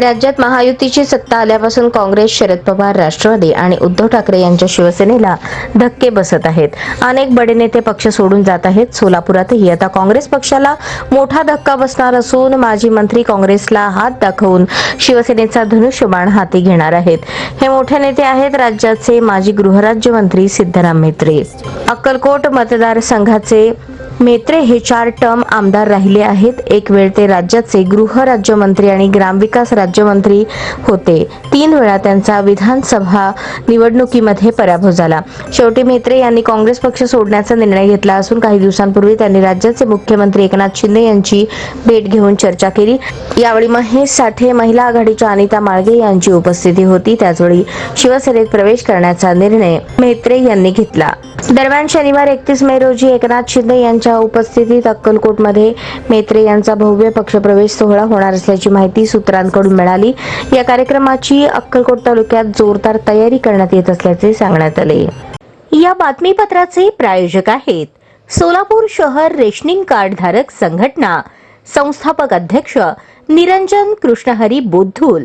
राज्यात महायुतीची सत्ता आल्यापासून काँग्रेस शरद पवार राष्ट्रवादी आणि उद्धव ठाकरे यांच्या शिवसेनेला धक्के बसत आहेत. अनेक बडे नेते पक्ष सोडून जात आहेत. सोलापुरातही आता काँग्रेस पक्षाला मोठा धक्का बसणार असून माजी मंत्री काँग्रेसला हात दाखवून शिवसेनेचा धनुष्यबाण हाती घेणार आहेत. हे मोठे नेते आहेत राज्याचे माजी गृहराज्यमंत्री सिद्धराम मेत्रे. अक्कलकोट मतदारसंघाचे मेत्रे हे चार टर्म आमदार राहिले आहेत. एक वेळ ते राज्याचे गृह राज्यमंत्री आणि ग्रामविकास राज्यमंत्री होते. तीन वेळा त्यांचा विधानसभा निवडणुकीमध्ये पराभव झाला. शेवटी मेत्रे यांनी काँग्रेस पक्ष सोडण्याचा निर्णय घेतला असून काही दिवसांपूर्वी त्यांनी राज्याचे मुख्यमंत्री एकनाथ शिंदे यांची भेट घेऊन चर्चा केली. यावेळी महेश साठे महिला आघाडीच्या अनिता माळगे यांची उपस्थिती होती. त्याचवेळी शिवसेनेत प्रवेश करण्याचा निर्णय मेत्रे यांनी घेतला. दरम्यान शनिवार एकतीस मे रोजी एकनाथ शिंदे यांच्या उपस्थितीत अक्कलकोटमध्ये मेत्रे यांचा भव्य पक्षप्रवेश सोहळा होणार असल्याची माहिती सूत्रांकडून मिळाली. या कार्यक्रमाची अक्कलकोट तालुक्यात जोरदार तयारी करण्यात येत असल्याचे सांगण्यात आले. या बातमीपत्राचे प्रायोजक आहेत सोलापूर शहर रेशनिंग कार्ड धारक संघटना. संस्थापक अध्यक्ष निरंजन कृष्णहरी बोद्धुल.